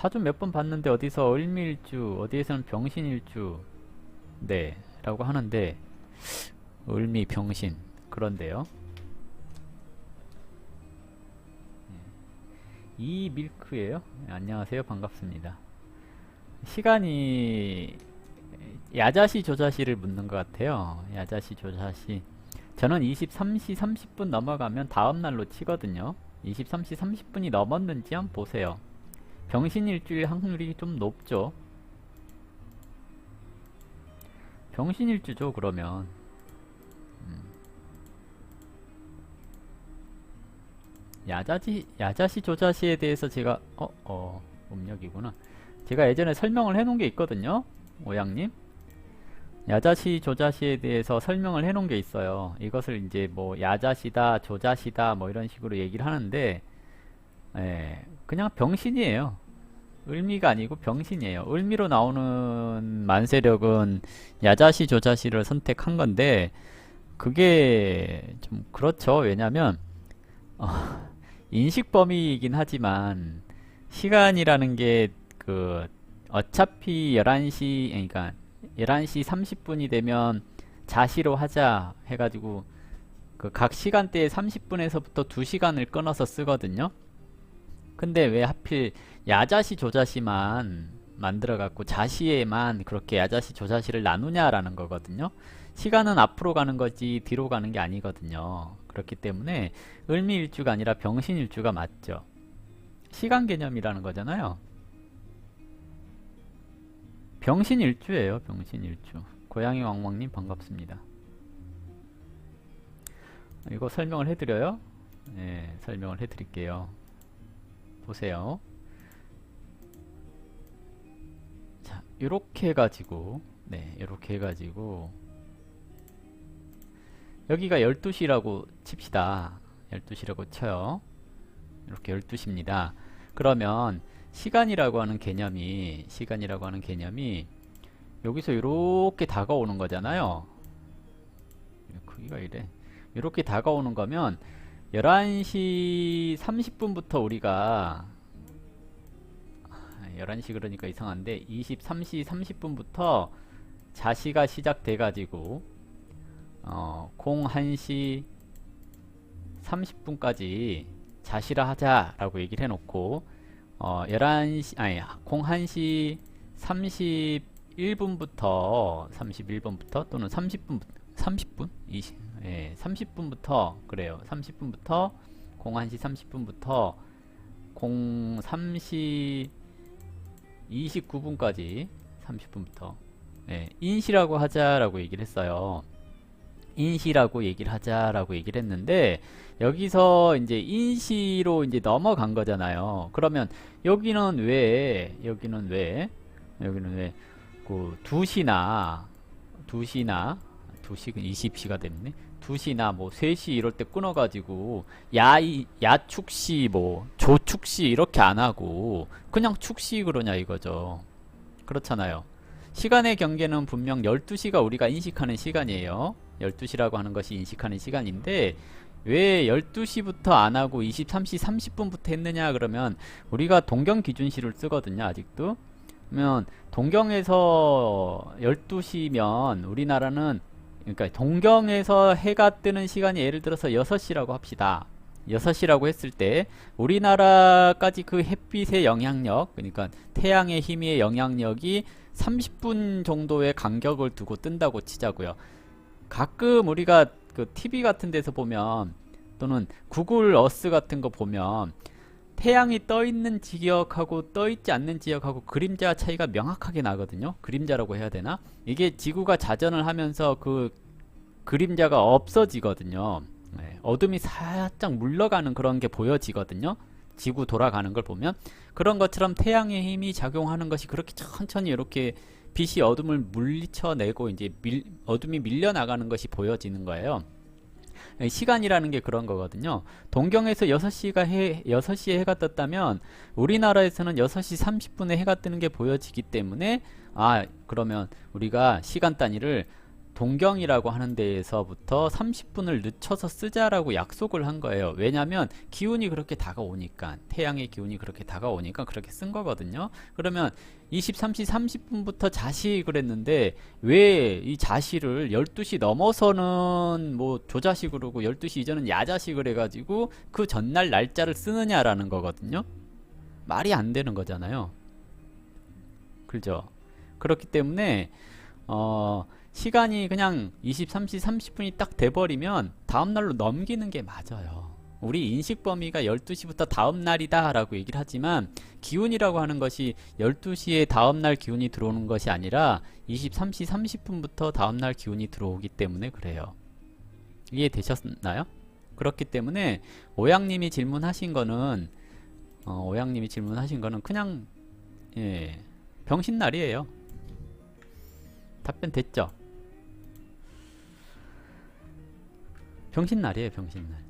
사주 몇번 봤는데 어디서 을미일주, 어디에서는 병신일주, 네, 라고 하는데, 을미, 병신, 그런데요. 네. 이 밀크예요. 네, 안녕하세요. 반갑습니다. 시간이 야자시 조자시를 묻는 것 같아요. 야자시 조자시. 저는 23시 30분 넘어가면 다음 날로 치거든요. 23시 30분이 넘었는지 한번 보세요. 병신 일주일 확률이 좀 높죠. 병신 일주죠, 그러면. 음. 야자지, 야자시 조자시에 대해서 제가, 어, 어, 음력이구나. 제가 예전에 설명을 해놓은 게 있거든요. 오양님. 야자시 조자시에 대해서 설명을 해놓은 게 있어요. 이것을 이제 뭐 야자시다, 조자시다 뭐 이런 식으로 얘기를 하는데 예, 그냥 병신이에요. 을미가 아니고 병신이에요. 을미로 나오는 만세력은 야자시, 조자시를 선택한 건데 그게 좀 그렇죠. 왜냐면 어, 인식 범위이긴 하지만 시간이라는 게 그 어차피 11시 그러니까 11시 30분이 되면 자시로 하자 해가지고 그 각 시간대에 30분에서부터 2시간을 끊어서 쓰거든요. 근데 왜 하필 야자시 조자시만 만들어 갖고 자시에만 그렇게 야자시 조자시를 나누냐라는 거거든요. 시간은 앞으로 가는 거지 뒤로 가는 게 아니거든요. 그렇기 때문에 을미일주가 아니라 병신일주가 맞죠. 시간 개념이라는 거잖아요. 병신일주예요. 병신일주. 고양이 왕왕님 반갑습니다. 이거 설명을 해드려요. 네, 설명을 해드릴게요. 보세요. 자, 이렇게 해가지고, 네, 이렇게 해가지고, 여기가 12시라고 칩시다. 12시라고 쳐요. 이렇게 12시입니다. 그러면, 시간이라고 하는 개념이 시간이라고 하는 개념이 여기서 이렇게 다가오는 거잖아요. 크기가 이래. 이렇게 다가오는 거면 11시 30분부터 우리가 11시 그러니까 이상한데 23시 30분부터 자시가 시작돼 가지고 어, 01시 30분까지 자시라 하자 라고 얘기를 해놓고 어, 11시, 아니, 01시 31분부터, 31분부터, 또는 30분, 30분? 20, 예, 30분부터, 그래요. 30분부터, 01시 30분부터, 03시 29분까지, 30분부터, 예, 인시라고 하자라고 얘기를 했어요. 인시라고 얘기를 하자라고 얘기를 했는데 여기서 이제 인시로 이제 넘어간 거잖아요. 그러면 여기는 왜 여기는 왜 여기는 왜그 2시나 2시나 2시간 20시가 됐네. 2시나 뭐 3시 이럴 때 끊어 가지고 야이 야축시 뭐 조축시 이렇게 안 하고 그냥 축시 그러냐 이거죠. 그렇잖아요. 시간의 경계는 분명 12시가 우리가 인식하는 시간이에요. 12시라고 하는 것이 인식하는 시간인데 왜 12시부터 안 하고 23시 30분부터 했느냐 그러면 우리가 동경 기준시를 쓰거든요 아직도 그러면 동경에서 12시면 우리나라는 그러니까 동경에서 해가 뜨는 시간이 예를 들어서 6시라고 합시다. 6시라고 했을 때 우리나라까지 그 햇빛의 영향력 그러니까 태양의 힘의 영향력이 30분 정도의 간격을 두고 뜬다고 치자고요. 가끔 우리가 그 TV 같은 데서 보면 또는 구글 어스 같은 거 보면 태양이 떠 있는 지역하고 떠 있지 않는 지역하고 그림자 차이가 명확하게 나거든요. 그림자라고 해야 되나? 이게 지구가 자전을 하면서 그 그림자가 없어지거든요. 네, 어둠이 살짝 물러가는 그런 게 보여지거든요. 지구 돌아가는 걸 보면 그런 것처럼 태양의 힘이 작용하는 것이 그렇게 천천히 이렇게 빛이 어둠을 물리쳐내고 이제 밀, 어둠이 밀려나가는 것이 보여지는 거예요. 시간이라는 게 그런 거거든요. 동경에서 6시가 해, 6시에 해가 떴다면 우리나라에서는 6시 30분에 해가 뜨는 게 보여지기 때문에 아, 그러면 우리가 시간 단위를 동경이라고 하는 데에서부터 30분을 늦춰서 쓰자라고 약속을 한 거예요. 왜냐면 기운이 그렇게 다가오니까 태양의 기운이 그렇게 다가오니까 그렇게 쓴 거거든요. 그러면 23시 30분부터 자시 그랬는데 왜 이 자시를 12시 넘어서는 뭐 조자시 그러고 12시 이전은 야자시 그래가지고 그 전날 날짜를 쓰느냐라는 거거든요. 말이 안 되는 거잖아요. 그죠? 그렇기 때문에 어 시간이 그냥 23시 30분이 딱 돼버리면 다음날로 넘기는 게 맞아요. 우리 인식 범위가 12시부터 다음 날이다 라고 얘기를 하지만 기운이라고 하는 것이 12시에 다음 날 기운이 들어오는 것이 아니라 23시 30분부터 다음 날 기운이 들어오기 때문에 그래요. 이해되셨나요? 그렇기 때문에 오양님이 질문하신 거는 어, 오양님이 질문하신 거는 그냥 예, 병신날이에요. 답변 됐죠? 병신날이에요, 병신날.